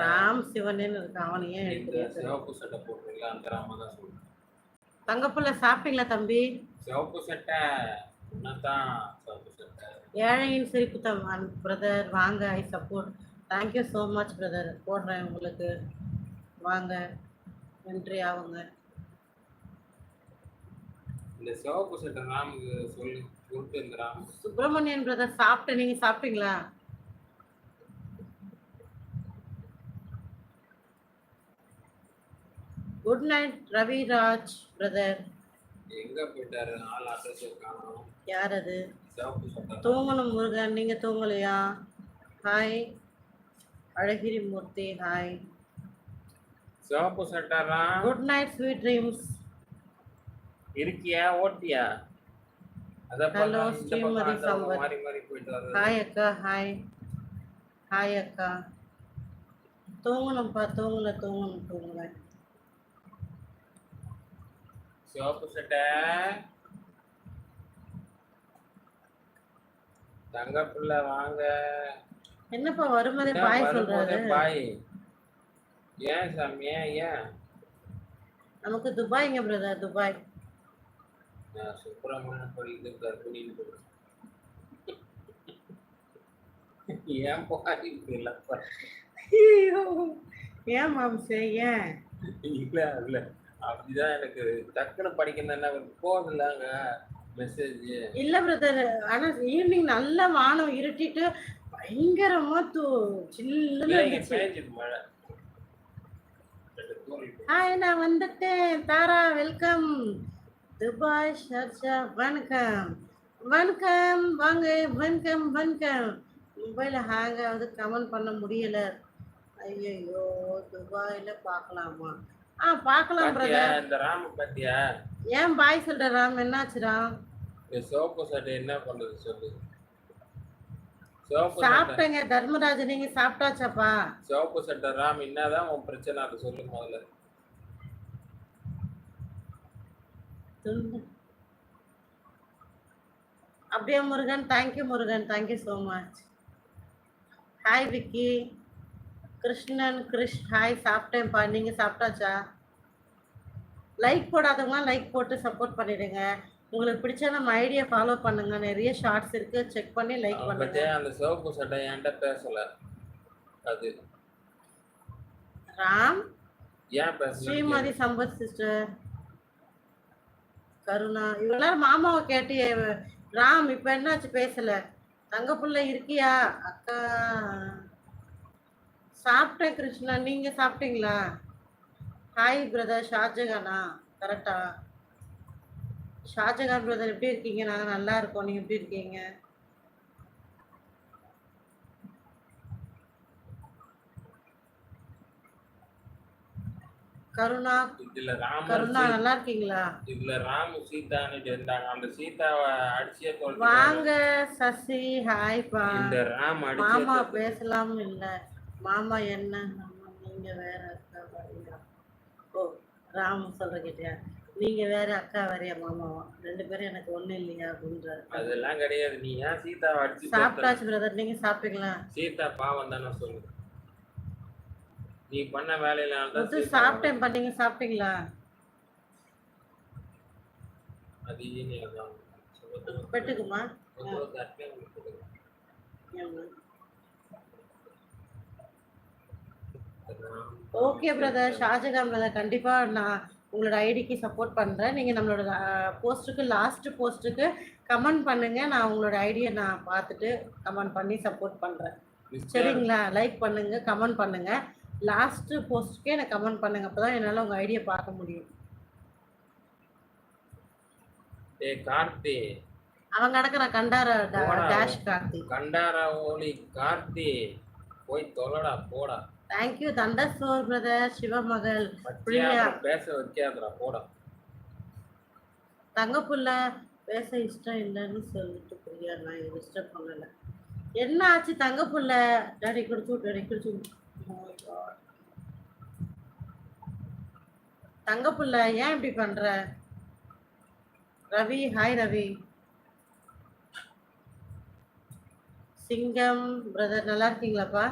ராம் சிவனேன்னு இருக்கு அவனையே இந்த எடுத்து சிவப்பு சட்டை போடுறீங்களா? அந்த ராம தான் சொல்றேன் தங்கப்புள்ள சாப்பிட்டீங்களா தம்பி? சிவப்பு சட்டை ஏழையின் சிரிப்பு தம் பிரதர் வாங்க I support thank you so much brother போடுறேன் உங்களுக்கு. வாங்க. நன்றி ஆகுங்க இந்த சிவப்பு சட்டை ராமுக்கு சொல்லி கொடுத்து இந்த ராம சுப்பிரமணியன் பிரதர் சாப்பிட்டு நீங்க சாப்பிட்டீங்களா? குட் நைட் ரவிராஜ் பிரதர் எங்க போயிட்டாரு? ஆள் அட்ரஸ் காணும் யார் அது தூங்கணும் முருகன். நீங்க தூங்கலையா? ஹாய் அழகிரி மூர்த்தி ஹாய் சிவப்பு சட்டை Ram good night sweet dreams இருக்கியா? ஓட்டியா? பக்கம் ஸ்ரீமதி சம்பத். ஹாய் அக்கா. ஹாய் ஹாய் அக்கா. தூங்கணும்ப்பா தூங்கல தூங்கணும் தூங்கல. சிவப்பு சட்டை. தங்க பிள்ளை வாங்க. என்னப்பா வரும்போதே பாய் சொல்றாரு? பாய்? ஏன் சாமி ஏன் நமக்கு துபாய்ங்க பிரதர் துபாய். நான் சுப்பிரமணியம் படிக்கிறது கர்ப்பிணின்னு போடுறேன் ஏன் பாய் இல்லப்பா ஏன் மாம்சே ஏன்? இல்ல இல்ல. அப்படிதான் எனக்கு. டக்குன்னு படிக்கணும் போகுதுலாங்க மெசேஜ் இல்ல பிரதர் ஆனா ஈவினிங் நல்ல வானம் இருட்டிட்டு பயங்கரமா தூ சில்லுன்னு இருந்துச்சு. மழை. ஹாய் நான் வந்துட்டேன். தாரா வெல்கம் துபாய் ஷர்ஷா வணக்கம். வணக்கம். வாங்க வணக்கம் வணக்கம். மொபைலில் ஹேங் ஆகுது. கமெண்ட் பண்ண முடியல. ஐயோ துபாயில் பார்க்கலாமா? ஆ பார்க்கலாம் பாத்தியா? பிரதர் இந்த ராம பாத்தியா? ஏன் பாய் சொல்ற ராம்? என்னாச்சு ராம் சிவப்பு சட்டை என்ன பண்றது சொல்லு. சாப்பிட்டேங்க தர்மராஜ். நீங்க சாப்பிட்டாச்சாப்பா? சிவப்பு சட்டை ராம் என்னதான் உன் பிரச்சனை? அதை சொல்லு முதல்ல. அப்படியே Murugan. Thank you Murugan. Thank you so much hi Vicky. Krishnan Krish hi சாப்பிட்டேன்ப்பா. நீங்கள் சாப்பிட்டாச்சா? லைக் போடாதவங்களாம் லைக் போட்டு சப்போர்ட் பண்ணிடுங்க. உங்களுக்கு பிடிச்சா நம்ம ஐடியா ஃபாலோ பண்ணுங்க. நிறைய ஷார்ட்ஸ் இருக்கு. செக் பண்ணி லைக் பண்ணுங்க. அந்த சிவப்பு சட்டை என்கிட்ட பேசல. அது. ராம்? ஏன் பேசல? ஸ்ரீமதி சம்பத் சிஸ்டர் கருணா. இவெல்லாம் மாமாவை கேட்டு ராம் இப்ப என்னாச்சு பேசல? தங்க புள்ள இருக்கியா? அக்கா. சாப்பிட்டேன் கிருஷ்ணா நீங்க சாப்பிட்டீங்களா? ஹாய் பிரதர் ஷாஜகானா? கரெக்டா ஷாஜகான் பிரதர் எப்படி இருக்கீங்க? நாங்க நல்லா இருக்கோம். நீங்க எப்படி இருக்கீங்க? கருணா இதுல ராமர் கருணா நல்லா இருக்கீங்களா? இதுல ராமு சீதான்னு இருந்தாங்க. அந்த சீதாவை அடிச்சே வாங்க சசி. ஹாய்ப்பா இந்த ராம் அடிச்சே மாமா. பேசலாம் இல்ல. மாமா என்ன? மாமா, நீங்க வேற அக்கா வரியா ஓ ராம் சொல்ற கேட்டியா? நீங்க வேற அக்கா வரையா மாமாவா ரெண்டு பேரும் எனக்கு ஒண்ணு இல்லையா அப்படின்றாரு. அதெல்லாம் கிடையாது. நீ ஏன் சீதாவை அடிச்சு? சாப்பிட்டாச்சு பிரதர் நீங்க சாப்பிட்டீங்களா? சீதா பாவம் தானே சொல்லு நீ பண்ண வேலையில சீதா சாப்பிட்டேன் பா நீங்க சாப்பிட்டீங்களா? அது. பெட்டுக்குமா உங்களுக்கு அர்த்தம் உங்களுக்கு. Ram okay brother Shahjahan brother கண்டிப்பா நான் உங்களோட ஐடிக்கு சப்போர்ட் பண்றேன். நீங்க நம்மளோட போஸ்ட்டுக்கு லாஸ்ட் போஸ்ட்டுக்கு கமெண்ட் பண்ணுங்க. நான் உங்களோட ஐடியை நான் பார்த்துட்டு கமெண்ட் பண்ணி சப்போர்ட் பண்றேன். சரிங்களா? லைக் பண்ணுங்க கமெண்ட் பண்ணுங்க. லாஸ்ட் போஸ்ட்டுக்கே எனக்கு கமெண்ட் பண்ணுங்க. அப்பதான் என்னால உங்க ஐடியை பார்க்க முடியும். டேய் கார்த்தி. அவங்க கிடக்குற கண்டார. டேஷ் கார்த்தி. கண்டாரா ஓலி. கார்த்தி போய் தொலைடா போடா. தேங்க்யூ தண்டசோர் பிரதர் சிவமகள் பச்சையா பிரியா. அப்புறம் பேச வைக்காதடா போடா. தங்கப்புள்ள பேச இஷ்டம் இல்லைன்னு சொல்லிட்டு பிரியா நான் டிஸ்டர்ப் பண்ணல. என்ன ஆச்சு தங்கப்புள்ள டாடி குடிச்சு டாடி குடிச்சு. தங்கப்புள்ள ஏன் இப்படி பண்ற? ரவி ஹாய் ரவி. சிங்கம் பிரதர் நல்லா இருக்கீங்களாப்பா?